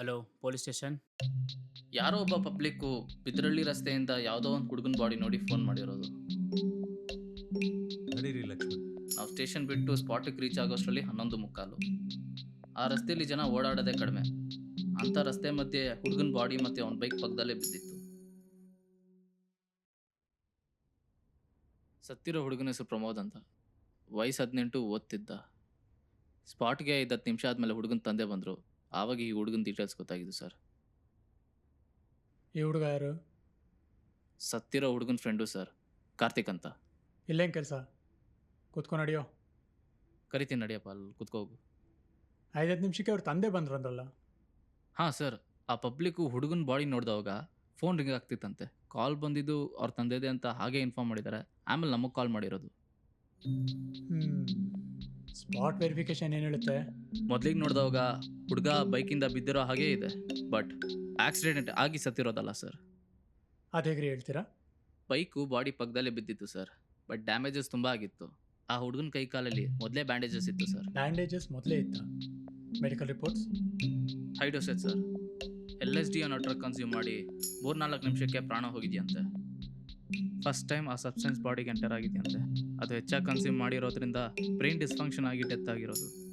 Hello police station? ಯಾರೋ ಒಬ್ಬ public Bidralli ರಸ್ತೆಯಿಂದ ಯಾವುದೋ ಒಂದು ಹುಡುಗನ ಬಾಡಿ ನೋಡಿ ಫೋನ್ ಮಾಡಿರೋದು. ನಡೀರಿ ಲಕ್ಷ್ಮಣ್. ನಾವು ಸ್ಟೇಷನ್ ಬಿಟ್ಟು ಸ್ಪಾಟಿಗೆ ರೀಚ್ ಆಗೋಷ್ಟರಲ್ಲಿ ಹನ್ನೊಂದು ಮುಕ್ಕಾಲು. ಆ ರಸ್ತೆಯಲ್ಲಿ ಜನ ಓಡಾಡೋದೇ ಕಡಿಮೆ. ಅಂಥ ರಸ್ತೆ ಮಧ್ಯೆ ಹುಡುಗನ ಬಾಡಿ ಮತ್ತು ಅವನ ಬೈಕ್ ಪಕ್ಕದಲ್ಲೇ ಬಿದ್ದಿತ್ತು. ಸತ್ತಿರೋ ಹುಡುಗನ ಹೆಸರು ಪ್ರಮೋದ್ ಅಂತ. ವಯಸ್ಸು ಹದಿನೆಂಟು ಓದ್ತಿದ್ದ. ಸ್ಪಾಟ್ಗೆ ಐದು ಹತ್ತು ನಿಮಿಷ ಆದಮೇಲೆ ಹುಡುಗನ ತಂದೆ ಬಂದರು. ಆವಾಗ ಈ ಹುಡುಗನ ಡೀಟೇಲ್ಸ್ ಗೊತ್ತಾಗಿದ್ದು ಸರ್ ಈ ಹುಡುಗ ಯಾರು? ಸತ್ತಿರೋ ಹುಡುಗನ ಫ್ರೆಂಡು ಸರ್ ಕಾರ್ತಿಕ್ ಅಂತ. ಇಲ್ಲೇನು ಕೆಲಸ? ಕುತ್ಕೊ ನಡಿಯೋ. ಕರಿತೀನಿ ನಡಿಯಪ್ಪ ಅಲ್ಲಿ ಕುತ್ಕೋಗು ಐದೈದು ನಿಮಿಷಕ್ಕೆ ಅವ್ರ ತಂದೆ ಬಂದ್ರು ಅಂದ್ರಲ್ಲ? ಹಾಂ ಸರ್ ಆ ಪಬ್ಲಿಕ್ಕು ಹುಡುಗನ ಬಾಡಿ ನೋಡಿದವಾಗ ಫೋನ್ ರಿಂಗ್ ಆಗ್ತಿತ್ತಂತೆ. ಕಾಲ್ ಬಂದಿದ್ದು ಅವ್ರ ತಂದೆದೆ ಅಂತ ಹಾಗೆ ಇನ್ಫಾರ್ಮ್ ಮಾಡಿದ್ದಾರೆ ಆಮೇಲೆ ನಮಗೆ ಕಾಲ್ ಮಾಡಿರೋದು. ಹ್ಞೂ ಸ್ಪಾಟ್ ವೆರಿಫಿಕೇಶನ್ ಏನು ಹೇಳುತ್ತೆ? ಮೊದಲಿಗೆ ನೋಡಿದವಾಗ ಹುಡುಗ ಬೈಕಿಂದ ಬಿದ್ದಿರೋ ಹಾಗೆ ಇದೆ ಬಟ್ ಆಕ್ಸಿಡೆಂಟ್ ಆಗಿ ಸತ್ತಿರೋದಲ್ಲ ಸರ್ ಅದು ಹೇಗ್ರಿ ಹೇಳ್ತೀರಾ? ಬೈಕು ಬಾಡಿ ಪಕ್ಕದಲ್ಲೇ ಬಿದ್ದಿತ್ತು ಸರ್ ಬಟ್ ಡ್ಯಾಮೇಜಸ್ ತುಂಬ ಆಗಿತ್ತು. ಆ ಹುಡುಗನ ಕೈ ಕಾಲಲ್ಲಿ ಮೊದಲೇ ಬ್ಯಾಂಡೇಜಸ್ ಇತ್ತು ಸರ್ ಬ್ಯಾಂಡೇಜಸ್ ಮೊದಲೇ ಇತ್ತ? ಮೆಡಿಕಲ್ ರಿಪೋರ್ಟ್ಸ್ ಹೈಡೋಸೆಟ್ ಸರ್ ಎಲ್ ಎಸ್ ಡಿ ಅನ್ನೋ ಡ್ರಗ್ ಕನ್ಸ್ಯೂಮ್ ಮಾಡಿ ಮೂರ್ನಾಲ್ಕು ನಿಮಿಷಕ್ಕೆ ಪ್ರಾಣ ಹೋಗಿದೆಯಂತೆ. ಫಸ್ಟ್ ಟೈಮ್ ಆ ಸಬ್ಸ್ಟೆನ್ಸ್ ಬಾಡಿಗೆ ಎಂಟರ್ ಆಗಿದೆಯಂತೆ. ಅದು ಹೆಚ್ಚಾಗಿ ಕನ್ಸ್ಯೂಮ್ ಮಾಡಿರೋದ್ರಿಂದ ಬ್ರೈನ್ ಡಿಸ್ಫಂಕ್ಷನ್ ಆಗಿ ಡೆತ್ ಆಗಿರೋದು.